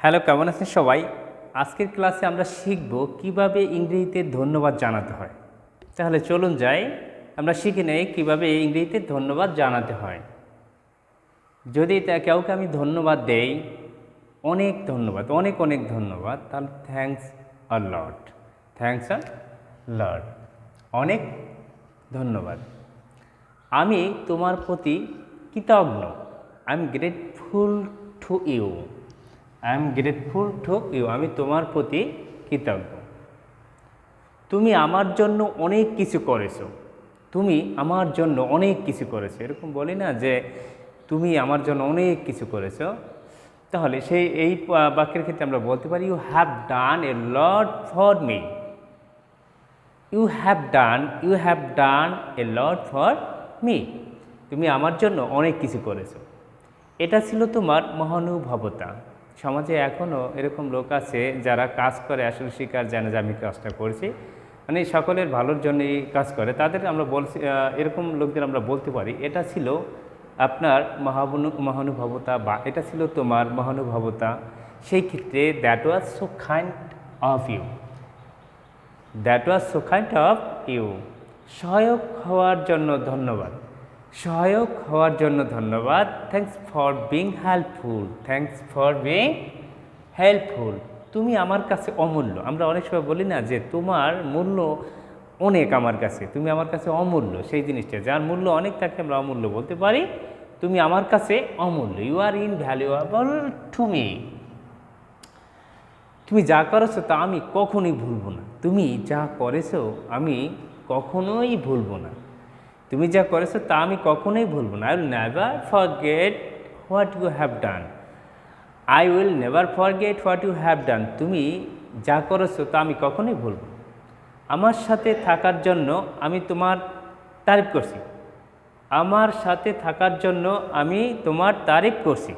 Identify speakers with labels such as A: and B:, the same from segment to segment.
A: Hello, কেমন আছেন সবাই? আজকের ক্লাসে আমরা শিখব কীভাবে ইংরেজিতে ধন্যবাদ জানাতে হয়। তাহলে চলুন যাই, আমরা শিখে নেই কীভাবে ইংরেজিতে ধন্যবাদ জানাতে হয়। যদি তা কাউকে আমি ধন্যবাদ দেই, অনেক ধন্যবাদ, অনেক অনেক ধন্যবাদ, তাহলে thanks a lot thanks a lot অনেক ধন্যবাদ। আমি তোমার প্রতি কৃতজ্ঞ I am grateful to you I am grateful to you আমি তোমার প্রতি কৃতজ্ঞ। তুমি আমার জন্য অনেক কিছু করেছ। তুমি আমার জন্য অনেক কিছু করেছ। এরকম বলি না যে তুমি আমার জন্য অনেক কিছু করেছ। তাহলে সেই এই বাক্যের ক্ষেত্রে আমরা বলতে পারি you have done a lot for me you have done you have done a lot for me তুমি আমার জন্য অনেক কিছু করেছ। এটা ছিল তোমার মহানুভবতা। সমাজে এখনও এরকম লোক আছে যারা কাজ করে, আসলে শিকার, জানে যে আমি কাজটা করছি। মানে সকলের ভালোর জন্যই কাজ করে। তাদের আমরা বলছি এরকম লোকদের আমরা বলতে পারি, এটা ছিল আপনার মহাবনু, মহানুভবতা বা এটা ছিল তোমার মহানুভবতা। সেই ক্ষেত্রে that was so kind of you that was so kind of you সহায়ক হওয়ার জন্য ধন্যবাদ। সহায়ক হওয়ার জন্য ধন্যবাদ। Thanks for being helpful thanks for being helpful তুমি আমার কাছে অমূল্য। আমরা অনেক সময় বলি না যে তোমার মূল্য অনেক আমার কাছে। তুমি আমার কাছে অমূল্য সেই জিনিসটা। যার মূল্য অনেক তাকে আমরা অমূল্য বলতে পারি। তুমি আমার কাছে অমূল্য। You are invaluable to me তুমি যা করেছ তা আমি কখনোই ভুলবো না। তুমি যা করেছ আমি কখনোই ভুলবো না। তুমি যা করেছ তা আমি কখনোই ভুলব না I will never forget what you have done I will never forget what you have done তুমি যা করেছ তা আমি কখনোই ভুলবো। আমার সাথে থাকার জন্য আমি তোমার তারিফ করছি আমার সাথে থাকার জন্য আমি তোমার তারিফ করছি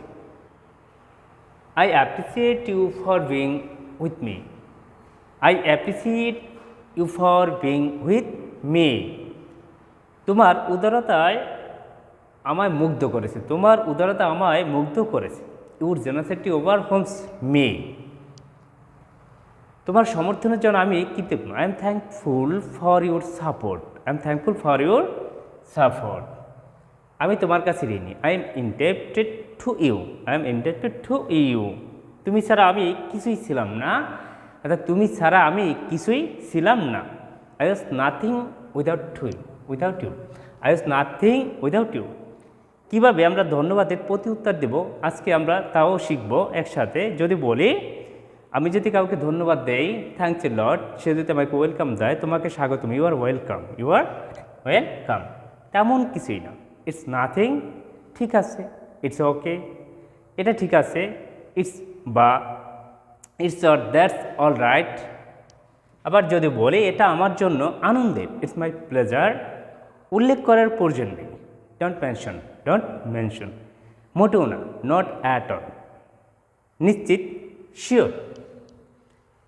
A: I appreciate you for being with me. I appreciate you for being with me. তোমার উদারতায় আমায় মুগ্ধ করেছে। তোমার উদারতা আমায় মুগ্ধ করেছে। ইউর জেনাসিটি ওভার হোমস মে তোমার সমর্থনের জন্য আমি কৃতজ্ঞ। I am thankful for your support I am thankful for your support আমি তোমার কাছে ঋণী। I M ইন্টারপ্টেড two you I M ইন্টারপ্টেড two you তুমি ছাড়া আমি কিছুই ছিলাম না। অর্থাৎ তুমি ছাড়া আমি কিছুই ছিলাম না। I was nothing without to without you I was nothing without you কীভাবে আমরা ধন্যবাদের প্রতি উত্তর দেব? আজকে আমরা তাও শিখব একসাথে। যদি বলি, আমি যদি কাউকে ধন্যবাদ দেই থ্যাংকস এ লট সে যদি আমাকে ওয়েলকাম দেয়, তোমাকে স্বাগতম। You are welcome you are welcome তেমন কিছুই না। ইটস নাথিং ঠিক আছে ইটস ওকে এটা ঠিক আছে ইটস বা it's or that's all right আবার যদি বলে, এটা আমার জন্য আনন্দের ইটস মাই প্লেজার উল্লেখ করার প্রয়োজন নেই। ডোন্ট মেনশন ডোন্ট মেনশন মোটেও না নট অ্যাট অল নিশ্চিত শিওর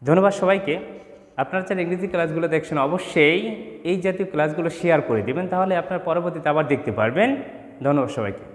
A: ধন্যবাদ সবাইকে। আপনারা যারা ইংরেজি ক্লাসগুলো দেখছেন, অবশ্যই এই জাতীয় ক্লাসগুলো শেয়ার করে দেবেন, তাহলে আপনার পরবর্তীতে আবার দেখতে পারবেন। ধন্যবাদ সবাইকে।